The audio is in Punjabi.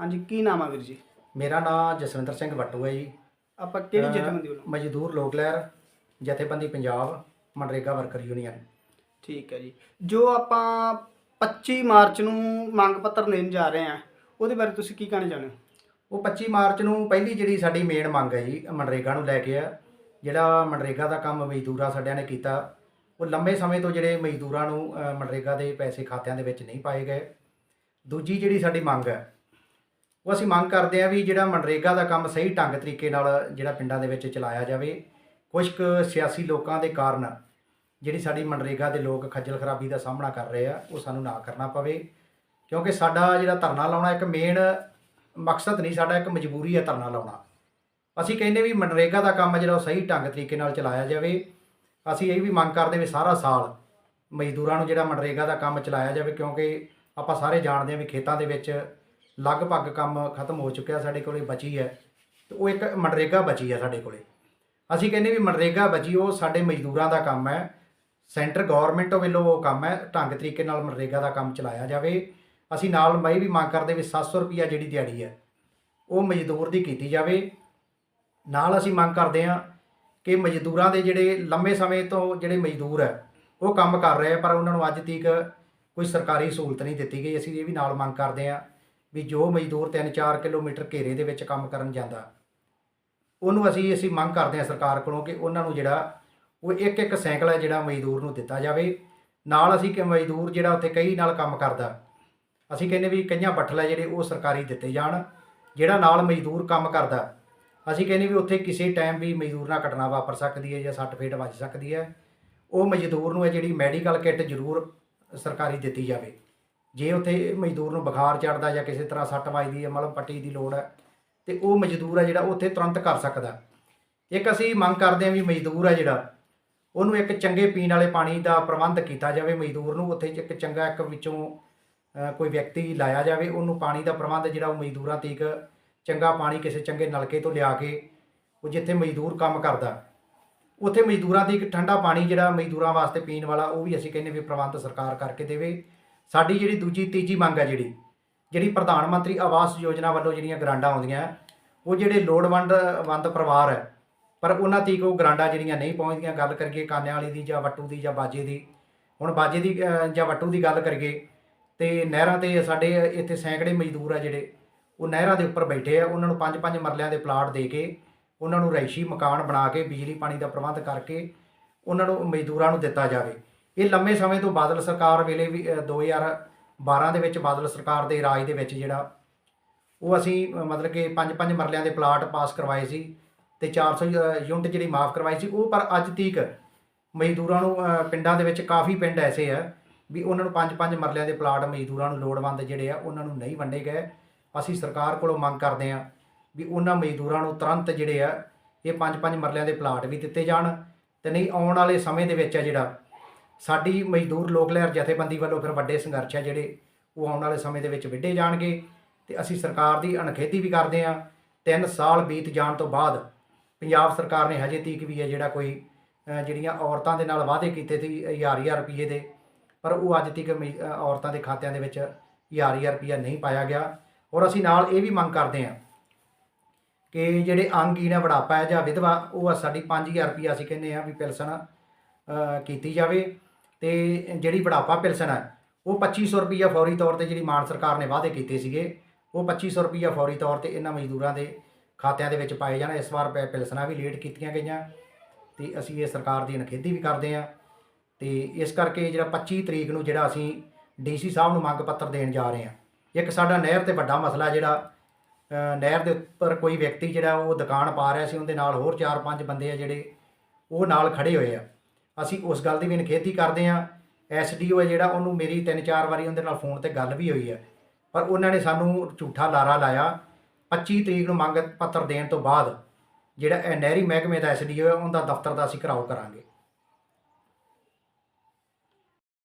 ਹਾਂਜੀ ਕੀ ਨਾਮ ਆ ਵੀਰ ਜੀ? ਮੇਰਾ ਨਾਮ ਜਸਵਿੰਦਰ ਸਿੰਘ ਵੱਟੂ ਹੈ ਜੀ। ਆਪਾਂ ਕਿਹੜੀ ਅਹ ਜਥੇਬੰਦੀ ਵੱਲੋਂ? ਮਜ਼ਦੂਰ ਲੋਕ ਲਹਿਰ ਜਥੇਬੰਦੀ ਪੰਜਾਬ ਮਨਰੇਗਾ ਵਰਕਰ ਯੂਨੀਅਨ। ਠੀਕ ਹੈ ਜੀ। ਜੋ ਆਪਾਂ 25 ਮਾਰਚ ਨੂੰ ਮੰਗ ਪੱਤਰ ਲੈਣ ਜਾ ਰਹੇ ਹਾਂ ਉਹਦੇ ਬਾਰੇ ਤੁਸੀਂ ਕੀ ਕਹਿਣਾ ਚਾਹੁੰਦੇ ਹੋ? ਉਹ 25 ਮਾਰਚ ਨੂੰ ਪਹਿਲੀ ਜਿਹੜੀ ਸਾਡੀ ਮੇਨ ਮੰਗ ਹੈ ਜੀ ਮਨਰੇਗਾ ਨੂੰ ਲੈ ਕੇ ਆ। ਜਿਹੜਾ ਮਨਰੇਗਾ ਦਾ ਕੰਮ ਮਜ਼ਦੂਰਾਂ ਸਾਡਿਆਂ ਨੇ ਕੀਤਾ ਉਹ ਲੰਬੇ ਸਮੇਂ ਤੋਂ ਜਿਹੜੇ ਮਜ਼ਦੂਰਾਂ ਨੂੰ ਮਨਰੇਗਾ ਦੇ ਪੈਸੇ ਖਾਤਿਆਂ ਦੇ ਵਿੱਚ ਨਹੀਂ ਪਾਏ ਗਏ। ਦੂਜੀ ਜਿਹੜੀ ਸਾਡੀ ਮੰਗ ਹੈ ਉਹ ਅਸੀਂ ਮੰਗ ਕਰਦੇ ਆ ਵੀ ਜਿਹੜਾ ਮਨਰੇਗਾ ਦਾ ਕੰਮ ਸਹੀ ਢੰਗ ਤਰੀਕੇ ਨਾਲ ਜਿਹੜਾ ਪਿੰਡਾਂ ਦੇ ਵਿੱਚ ਚਲਾਇਆ ਜਾਵੇ ਕੁਝ ਕੁ ਸਿਆਸੀ ਲੋਕਾਂ ਦੇ ਕਾਰਨ ਜਿਹੜੀ ਸਾਡੀ ਮਨਰੇਗਾ ਦੇ ਲੋਕ ਖੱਜਲ ਖਰਾਬੀ ਦਾ ਸਾਹਮਣਾ ਕਰ ਰਹੇ ਆ, ਉਹ ਸਾਨੂੰ ਨਾ ਕਰਨਾ ਪਵੇ। ਕਿਉਂਕਿ ਸਾਡਾ ਜਿਹੜਾ ਧਰਨਾ ਲਾਉਣਾ ਇੱਕ ਮੇਨ ਮਕਸਦ ਨਹੀਂ, ਸਾਡਾ ਇੱਕ ਮਜਬੂਰੀ ਹੈ ਧਰਨਾ ਲਾਉਣਾ। ਅਸੀਂ ਕਹਿੰਦੇ ਵੀ ਮਨਰੇਗਾ ਦਾ ਕੰਮ ਜਿਹੜਾ ਉਹ ਸਹੀ ਢੰਗ ਤਰੀਕੇ ਨਾਲ ਚਲਾਇਆ ਜਾਵੇ। ਅਸੀਂ ਇਹ ਵੀ ਮੰਗ ਕਰਦੇ ਵੀ ਸਾਰਾ ਸਾਲ ਮਜ਼ਦੂਰਾਂ ਨੂੰ ਜਿਹੜਾ ਮਨਰੇਗਾ ਦਾ ਕੰਮ ਚਲਾਇਆ ਜਾਵੇ, ਕਿਉਂਕਿ ਆਪਾਂ ਸਾਰੇ ਜਾਣਦੇ ਹਾਂ ਵੀ ਖੇਤਾਂ ਦੇ ਵਿੱਚ ਲਗਭਗ ਕੰਮ ਖਤਮ ਹੋ ਚੁੱਕਿਆ ਸਾਡੇ ਕੋਲੇ, ਬਚੀ ਹੈ। ਤੇ ਉਹ ਇੱਕ ਮਨਰੇਗਾ ਬਚੀ ਹੈ ਸਾਡੇ ਕੋਲੇ। ਅਸੀਂ ਕਹਿੰਦੇ ਵੀ ਮਨਰੇਗਾ ਬਚੀ, ਉਹ ਸਾਡੇ ਮਜ਼ਦੂਰਾਂ ਦਾ ਕੰਮ ਹੈ। ਸੈਂਟਰ ਗਵਰਨਮੈਂਟ ਵੱਲੋਂ ਉਹ ਕੰਮ ਹੈ, ਢੰਗ ਤਰੀਕੇ ਨਾਲ ਮਨਰੇਗਾ ਦਾ ਕੰਮ ਚਲਾਇਆ ਜਾਵੇ। ਅਸੀਂ ਨਾਲ ਮੈਂ ਵੀ ਮੰਗ ਕਰਦੇ ਵੀ 700 ਰੁਪਿਆ ਜਿਹੜੀ ਦਿਹਾੜੀ ਹੈ, ਉਹ ਮਜ਼ਦੂਰ ਦੀ ਕੀਤੀ ਜਾਵੇ। ਨਾਲ ਅਸੀਂ ਮੰਗ ਕਰਦੇ ਹਾਂ ਕਿ ਮਜ਼ਦੂਰਾਂ ਦੇ ਜਿਹੜੇ ਲੰਮੇ ਸਮੇਂ ਤੋਂ ਜਿਹੜੇ ਮਜ਼ਦੂਰ ਹੈ, ਉਹ ਕੰਮ ਕਰ ਰਹੇ ਆ ਪਰ ਉਹਨਾਂ ਨੂੰ ਅੱਜ ਤੱਕ ਕੋਈ ਸਰਕਾਰੀ ਸਹੂਲਤ ਨਹੀਂ ਦਿੱਤੀ ਗਈ। ਅਸੀਂ ਇਹ ਵੀ ਨਾਲ ਮੰਗ ਕਰਦੇ ਹਾਂ ਵੀ ਜੋ ਮਜ਼ਦੂਰ 3-4 ਕਿਲੋਮੀਟਰ ਘੇਰੇ ਦੇ ਵਿੱਚ ਕੰਮ ਕਰਨ ਜਾਂਦਾ, ਉਹਨੂੰ ਅਸੀਂ ਅਸੀਂ ਮੰਗ ਕਰਦੇ ਹਾਂ ਸਰਕਾਰ ਕੋਲੋਂ ਕਿ ਉਹਨਾਂ ਨੂੰ ਜਿਹੜਾ ਉਹ ਇੱਕ ਇੱਕ ਸਾਈਕਲ ਹੈ ਜਿਹੜਾ ਮਜ਼ਦੂਰ ਨੂੰ ਦਿੱਤਾ ਜਾਵੇ। ਨਾਲ ਅਸੀਂ ਕਿ ਮਜ਼ਦੂਰ ਜਿਹੜਾ ਉੱਥੇ ਕਈ ਨਾਲ ਕੰਮ ਕਰਦਾ, ਅਸੀਂ ਕਹਿੰਦੇ ਵੀ ਕਈਆਂ ਬੱਠਲ ਹੈ ਜਿਹੜੇ ਉਹ ਸਰਕਾਰੀ ਦਿੱਤੇ ਜਾਣ, ਜਿਹੜਾ ਨਾਲ ਮਜ਼ਦੂਰ ਕੰਮ ਕਰਦਾ। ਅਸੀਂ ਕਹਿੰਦੇ ਵੀ ਉੱਥੇ ਕਿਸੇ ਟਾਈਮ ਵੀ ਮਜ਼ਦੂਰ ਨਾਲ ਘਟਨਾ ਵਾਪਰ ਸਕਦੀ ਹੈ ਜਾਂ ਸੱਟ ਫੇਟ ਵੱਜ ਸਕਦੀ ਹੈ, ਉਹ ਮਜ਼ਦੂਰ ਨੂੰ ਇਹ ਜਿਹੜੀ ਮੈਡੀਕਲ ਕਿੱਟ ਜ਼ਰੂਰ ਸਰਕਾਰੀ ਦਿੱਤੀ ਜਾਵੇ। ਜੇ ਉੱਥੇ ਮਜ਼ਦੂਰ ਨੂੰ ਬੁਖਾਰ ਚੜਦਾ ਜਾਂ ਕਿਸੇ ਤਰ੍ਹਾਂ ਸੱਟ ਵੱਜਦੀ ਹੈ ਮਤਲਬ ਪੱਟੀ ਦੀ ਲੋੜ ਹੈ, ਤੇ ਉਹ ਮਜ਼ਦੂਰ ਹੈ ਜਿਹੜਾ ਉੱਥੇ ਤੁਰੰਤ ਕਰ ਸਕਦਾ ਇੱਕ ਅਸੀਂ ਮੰਗ ਕਰਦੇ ਹਾਂ ਵੀ ਮਜ਼ਦੂਰ ਹੈ ਜਿਹੜਾ, ਉਹਨੂੰ ਇੱਕ ਚੰਗੇ ਪੀਣ ਵਾਲੇ ਪਾਣੀ ਦਾ ਪ੍ਰਬੰਧ ਕੀਤਾ ਜਾਵੇ। ਮਜ਼ਦੂਰ ਨੂੰ ਉੱਥੇ ਇੱਕ ਚੰਗਾ ਇੱਕ ਵਿੱਚੋਂ ਕੋਈ ਵਿਅਕਤੀ ਲਾਇਆ ਜਾਵੇ, ਉਹਨੂੰ ਪਾਣੀ ਦਾ ਪ੍ਰਬੰਧ ਜਿਹੜਾ ਉਹ ਮਜ਼ਦੂਰਾਂ ਤੀਕ ਚੰਗਾ ਪਾਣੀ ਕਿਸੇ ਚੰਗੇ ਨਲਕੇ ਤੋਂ ਲਿਆ ਕੇ ਉਹ ਜਿੱਥੇ ਮਜ਼ਦੂਰ ਕੰਮ ਕਰਦਾ ਉੱਥੇ ਮਜ਼ਦੂਰਾਂ ਦੀ ਇੱਕ ਠੰਡਾ ਪਾਣੀ ਜਿਹੜਾ ਮਜ਼ਦੂਰਾਂ ਵਾਸਤੇ ਪੀਣ ਵਾਲਾ, ਉਹ ਵੀ ਅਸੀਂ ਕਹਿੰਦੇ ਵੀ ਪ੍ਰਬੰਧ ਸਰਕਾਰ ਕਰਕੇ ਦੇਵੇ। ਸਾਡੀ ਜਿਹੜੀ ਦੂਜੀ, ਤੀਜੀ ਮੰਗ ਹੈ ਜਿਹੜੀ ਜਿਹੜੀ ਪ੍ਰਧਾਨ ਮੰਤਰੀ ਆਵਾਸ ਯੋਜਨਾ ਵੱਲੋਂ ਜਿਹੜੀਆਂ ਗਰਾਂਟਾਂ ਆਉਂਦੀਆਂ, ਉਹ ਜਿਹੜੇ ਲੋੜਵੰਦ, ਵੰਦ ਪਰਿਵਾਰ ਹੈ, ਪਰ ਉਹਨਾਂ ਤੀਕ ਉਹ ਗਰਾਂਟਾਂ ਜਿਹੜੀਆਂ ਨਹੀਂ ਪਹੁੰਚਦੀਆਂ, ਗੱਲ ਕਰੀਏ ਕਾਨਿਆਂ ਵਾਲੀ ਦੀ ਜਾਂ ਵੱਟੂ ਦੀ ਜਾਂ ਬਾਜੇ ਦੀ, ਹੁਣ ਬਾਜੇ ਦੀ ਜਾਂ ਵੱਟੂ ਦੀ ਗੱਲ ਕਰੀਏ, ਤੇ ਨਹਿਰਾਂ ਤੇ ਸਾਡੇ ਇੱਥੇ ਸੈਂਕੜੇ ਮਜ਼ਦੂਰ ਆ ਜਿਹੜੇ, ਉਹ ਨਹਿਰਾਂ ਦੇ ਉੱਪਰ ਬੈਠੇ ਆ, ਉਹਨਾਂ ਨੂੰ ਪੰਜ ਪੰਜ ਮਰਲਿਆਂ ਦੇ ਪਲਾਟ ਦੇ ਕੇ, ਉਹਨਾਂ ਨੂੰ ਰੈਸ਼ੀ ਮਕਾਨ ਬਣਾ ਕੇ, ਬਿਜਲੀ, ਪਾਣੀ ਦਾ ਪ੍ਰਬੰਧ ਕਰਕੇ, ਉਹਨਾਂ ਨੂੰ ਮਜ਼ਦੂਰਾਂ ਨੂੰ ਦਿੱਤਾ ਜਾਵੇ। ਇਹ ਲੰਮੇ ਸਮੇਂ ਤੋਂ ਬਾਦਲ ਸਰਕਾਰ ਵੇਲੇ ਵੀ ਅ, 2012 ਦੇ ਵਿੱਚ ਬਾਦਲ ਸਰਕਾਰ ਦੇ ਰਾਜ ਦੇ ਵਿੱਚ ਜਿਹੜਾ ਉਹ ਅਸੀਂ ਮਤਲਬ ਕਿ ਪੰਜ ਪੰਜ ਮਰਲਿਆਂ ਦੇ ਪਲਾਟ ਪਾਸ ਕਰਵਾਏ ਸੀ ਤੇ 400 ਯੂ- ਯੂਨਿਟ ਜਿਹੜੀ ਮਾਫ ਕਰਵਾਈ ਸੀ ਉਹ ਪਰ ਅੱਜ ਤੀਕ ਮਜ਼ਦੂਰਾਂ ਨੂੰ ਪਿੰਡਾਂ ਦੇ ਵਿੱਚ ਕਾਫੀ ਪਿੰਡ ਐਸੇ ਆ ਵੀ ਉਹਨਾਂ ਨੂੰ ਪੰਜ ਪੰਜ ਮਰਲਿਆਂ ਦੇ ਪਲਾਟ ਮਜ਼ਦੂਰਾਂ ਨੂੰ ਲੋੜਵੰਦ ਜਿਹੜੇ ਆ ਉਹਨਾਂ ਨੂੰ ਨਹੀਂ ਵੰਡੇ ਗਏ। ਅਸੀਂ ਸਰਕਾਰ ਕੋਲੋਂ ਮੰਗ ਕਰਦੇ ਆ ਵੀ ਉਹਨਾਂ ਮਜ਼ਦੂਰਾਂ ਨੂੰ ਤੁਰੰਤ ਜਿਹੜੇ ਆ ਇਹ ਪੰਜ ਪੰਜ ਮਰਲਿਆਂ ਦੇ ਪਲਾਟ ਵੀ ਦਿੱਤੇ ਜਾਣ ਤੇ ਨਹੀਂ ਆਉਣ ਵਾਲੇ ਸਮੇਂ ਦੇ ਵਿੱਚ ਆ ਜਿਹੜਾ ਸਾਡੀ ਮਜ਼ਦੂਰ ਲੋਕ ਲਹਿਰ ਜਥੇਬੰਦੀ ਵੱਲੋਂ ਫਿਰ ਵੱਡੇ ਸੰਘਰਸ਼ ਆ ਜਿਹੜੇ ਉਹ ਆਉਣ ਵਾਲੇ ਸਮੇਂ ਦੇ ਵਿੱਚ ਵਿੱਢੇ ਜਾਣਗੇ ਤੇ ਅਸੀਂ ਸਰਕਾਰ ਦੀ ਅਣਖੇਤੀ ਵੀ ਕਰਦੇ ਆ 3 ਸਾਲ ਬੀਤ ਜਾਣ ਤੋਂ ਬਾਅਦ ਪੰਜਾਬ ਸਰਕਾਰ ਨੇ ਹਜੇ ਤੀਕ ਵੀ ਹੈ ਜਿਹੜਾ ਕੋਈ ਜਿਹੜੀਆਂ ਔਰਤਾਂ ਦੇ ਨਾਲ ਵਾਅਦੇ ਕੀਤੇ ਸੀ ਹਜ਼ਾਰ ਹਜ਼ਾਰ ਰੁਪਏ ਦੇ, ਪਰ ਉਹ ਅੱਜ ਤੱਕ ਮਈ- ਔਰਤਾਂ ਦੇ ਖਾਤਿਆਂ ਦੇ ਵਿੱਚ ਹਜ਼ਾਰ ਹਜ਼ਾਰ ਰੁਪਇਆ ਨਹੀਂ ਪਾਇਆ ਗਿਆ। ਔਰ ਅਸੀਂ ਨਾਲ ਇਹ ਵੀ ਮੰਗ ਕਰਦੇ ਹਾਂ ਕਿ ਜਿਹੜੇ ਅੰਗਹੀਣ ਹੈ ਬੁਢਾਪਾ ਹੈ ਜਾਂ ਵਿਧਵਾ, ਉਹ ਆ ਸਾਡੀ 5000 ਰੁਪਇਆ ਅਸੀਂ ਕਹਿੰਦੇ ਆ ਵੀ ਪਿਲਸਣ ਕੀਤੀ ਜਾਵੇ। ਤੇ ਜਿਹੜੀ ਬੁਢਾਪਾ ਪਿਲਸਣ ਹੈ, ਉਹ 2500 ਰੁਪਈਆ ਫੌਰੀ ਤੌਰ ਤੇ ਜਿਹੜੀ ਮਾਨ ਸਰਕਾਰ ਨੇ ਵਾਅਦੇ ਕੀਤੇ ਸੀਗੇ, ਉਹ 2500 ਰੁਪਈਆ ਫੌਰੀ ਤੌਰ ਤੇ ਇਹਨਾਂ ਮਜ਼ਦੂਰਾਂ ਦੇ ਖਾਤਿਆਂ ਦੇ ਵਿੱਚ ਪਾਏ ਜਾਣ। ਇਸ ਵਾਰ ਪੈ- ਪਿਲਸਣਾਂ ਵੀ ਲੇਟ ਕੀਤੀਆਂ ਗਈਆਂ ਤੇ ਅਸੀਂ ਇਹ ਸਰਕਾਰ ਦੀ ਅਣਖੇਦੀ ਵੀ ਕਰਦੇ ਹਾਂ ਤੇ ਇਸ ਕਰਕੇ ਜਿਹੜਾ 25 ਤਰੀਕ ਨੂੰ ਜਿਹੜਾ ਅਸੀਂ ਡੀਸੀ ਸਾਹਿਬ ਨੂੰ ਮੰਗ ਪੱਤਰ ਦੇਣ ਜਾ ਰਹੇ ਹਾਂ। ਇੱਕ ਸਾਡਾ ਨਹਿਰ ਤੇ ਵੱਡਾ ਮਸਲਾ ਜਿਹੜਾ ਨਹਿਰ ਦੇ ਉੱਪਰ ਕੋਈ ਵਿਅਕਤੀ ਜਿਹੜਾ ਉਹ ਦੁਕਾਨ ਪਾ ਰਿਹਾ ਸੀ, ਉਹਦੇ ਨਾਲ ਹੋਰ 4-5 ਬੰਦੇ ਆ ਜਿਹੜੇ ਉਹ ਨਾਲ ਖੜੇ ਹੋਏ ਆ। ਅਸੀਂ ਉਸ ਗੱਲ ਦੀ ਵੀ ਅਣਖੇਤੀ ਕਰਦੇ ਹਾਂ। ਐਸਡੀਓ ਹੈ ਜਿਹੜਾ, ਉਹਨੂੰ ਮੇਰੀ 3-4 ਵਾਰੀ ਉਹਦੇ ਨਾਲ ਫੋਨ ਤੇ ਗੱਲ ਵੀ ਹੋਈ ਹੈ। ਪਰ ਉਹਨਾਂ ਨੇ ਸਾਨੂੰ ਝੂਠਾ ਲਾਰਾ ਲਾਇਆ। 25 ਤਰੀਕ ਨੂੰ ਮੰਗ ਪੱਤਰ ਦੇਣ ਤੋਂ ਬਾਅਦ ਜਿਹੜਾ ਇਹ ਨਹਿਰੀ ਮਹਿਕਮੇ ਦਾ ਐਸਡੀਓ ਹੈ, ਉਹਦਾ ਦਫ਼ਤਰ ਦਾ ਅਸੀਂ ਘਰਾਓ ਕਰਾਂਗੇ।